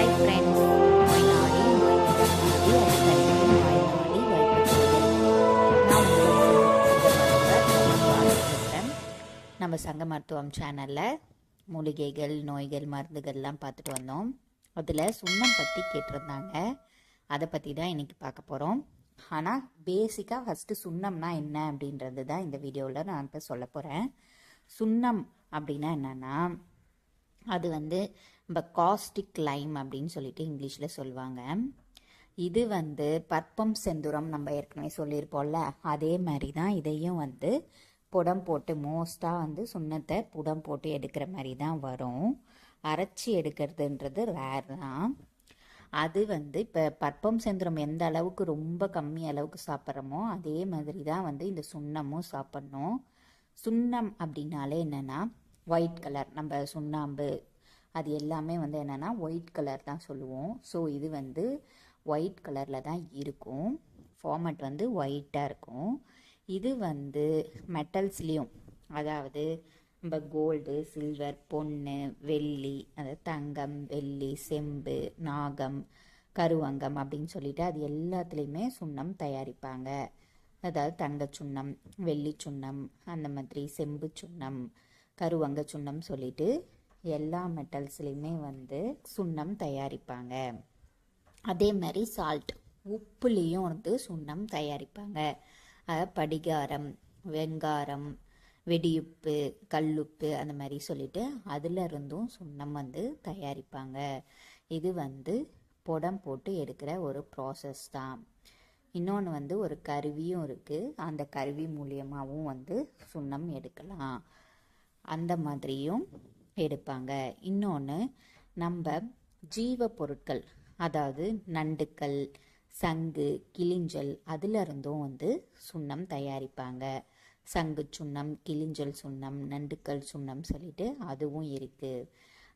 Hi friends நாடி நோய் நாடி நம்ம சங்க மருத்துவம் சேனலில் மூலிகைகள் நோய்கள் மருந்துகள்லாம் பார்த்துட்டு வந்தோம். அதில் சுண்ணம் பற்றி கேட்டிருந்தாங்க. அதை பற்றி தான் இன்றைக்கி பார்க்க போகிறோம் ஆனால் பேசிக்காக ஃபஸ்ட்டு சுண்ணம்னா என்ன அப்படின்றது தான் இந்த வீடியோவில் நான் இப்போ சொல்ல போகிறேன் சுண்ணம் அப்படின்னா என்னென்னா அது வந்து நம்ம காஸ்டிக் லைம் அப்படின்னு சொல்லிட்டு இங்கிலீஷில் சொல்லுவாங்க. இது வந்து பற்பம் செந்துரம் நம்ம ஏற்கனவே சொல்லியிருப்போம்ல அதே மாதிரி தான் இதையும் வந்து புடம் போட்டு மோஸ்ட்டாக வந்து சுண்ணத்தை புடம் போட்டு எடுக்கிற மாதிரி தான் வரும். அரைச்சி எடுக்கிறதுன்றது ரேர் தான். அது வந்து இப்போ பற்பம் செந்துரம் எந்த அளவுக்கு ரொம்ப கம்மி அளவுக்கு சாப்பிட்றோமோ அதே மாதிரி தான் வந்து இந்த சுண்ணமும் சாப்பிட்ணும். சுண்ணம் அப்படின்னாலே என்னென்னா ஒயிட் கலர் நம்ம சுண்ணாம்பு அது எல்லாமே வந்து என்னென்னா ஒயிட் கலர் தான் சொல்லுவோம். ஸோ இது வந்து ஒயிட் கலரில் தான் இருக்கும். ஃபார்மட் வந்து ஒயிட்டாக இருக்கும். இது வந்து மெட்டல்ஸ்லேயும் அதாவது நம்ம கோல்டு சில்வர் பொண்ணு வெள்ளி அதாவது தங்கம் வெள்ளி செம்பு நாகம் கருவங்கம் அப்படின்னு சொல்லிட்டு அது எல்லாத்துலேயுமே சுண்ணம் தயாரிப்பாங்க. அதாவது தங்க சுண்ணம் வெள்ளி சுண்ணம் அந்த மாதிரி செம்பு சுண்ணம் கருவங்க சுண்ணம் சொல்லிட்டு எல்லா மெட்டல்ஸ்லேயுமே வந்து சுண்ணம் தயாரிப்பாங்க. அதே மாதிரி சால்ட் உப்புலேயும் வந்து சுண்ணம் தயாரிப்பாங்க. படிகாரம் வெங்காரம் வெடியுப்பு கல்லுப்பு அந்த மாதிரி சொல்லிட்டு அதில் இருந்தும் சுண்ணம் வந்து தயாரிப்பாங்க. இது வந்து புடம் போட்டு எடுக்கிற ஒரு ப்ராசஸ் தான். இன்னொன்று வந்து ஒரு கருவியும் இருக்குது அந்த கருவி மூலியமாகவும் வந்து சுண்ணம் எடுக்கலாம். அந்த மாதிரியும் எடுப்பாங்க. இன்னொன்று நம்ம ஜீவ பொருட்கள் அதாவது நண்டுக்கள் சங்கு கிளிஞ்சல் அதிலிருந்தும் வந்து சுண்ணம் தயாரிப்பாங்க. சங்கு சுண்ணம் கிளிஞ்சல் சுண்ணம் நண்டுக்கல் சுண்ணம் சொல்லிட்டு அதுவும் இருக்குது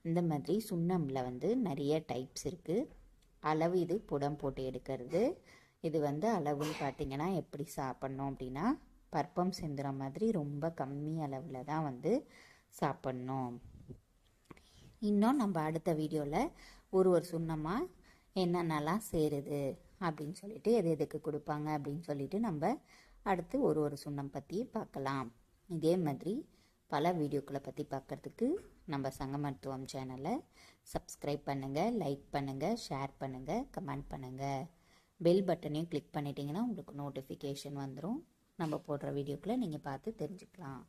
இந்த மாதிரி சுண்ணமில் வந்து நிறைய டைப்ஸ் இருக்குது அளவு இது புடம் போட்டு எடுக்கிறது. இது வந்து அளவுன்னு பார்த்தீங்கன்னா எப்படி சாப்பிட்ணும் அப்படின்னா பற்பம் செந்துற மாதிரி ரொம்ப கம்மி அளவில் தான் வந்து சாப்பிட்ணும். இன்னும் நம்ம அடுத்த வீடியோவில் ஒரு ஒரு சுண்ணமாக என்னென்னலாம் சேருது? அப்படின்னு சொல்லிட்டு எது எதுக்கு கொடுப்பாங்க அப்படின்னு சொல்லிட்டு நம்ம அடுத்து ஒரு ஒரு சுண்ணம் பற்றி பார்க்கலாம். இதே மாதிரி பல வீடியோக்களை பற்றி பார்க்குறதுக்கு நம்ம சங்க மருத்துவம் சேனலை சப்ஸ்கிரைப் பண்ணுங்கள் லைக் பண்ணுங்கள் ஷேர் பண்ணுங்கள் கமெண்ட் பண்ணுங்கள் பெல் பட்டனையும் கிளிக் பண்ணிட்டீங்கன்னா உங்களுக்கு நோட்டிஃபிகேஷன் வந்துடும் நம்ம போடுற வீடியோக்களை நீங்கள் பார்த்து தெரிஞ்சுக்கலாம்.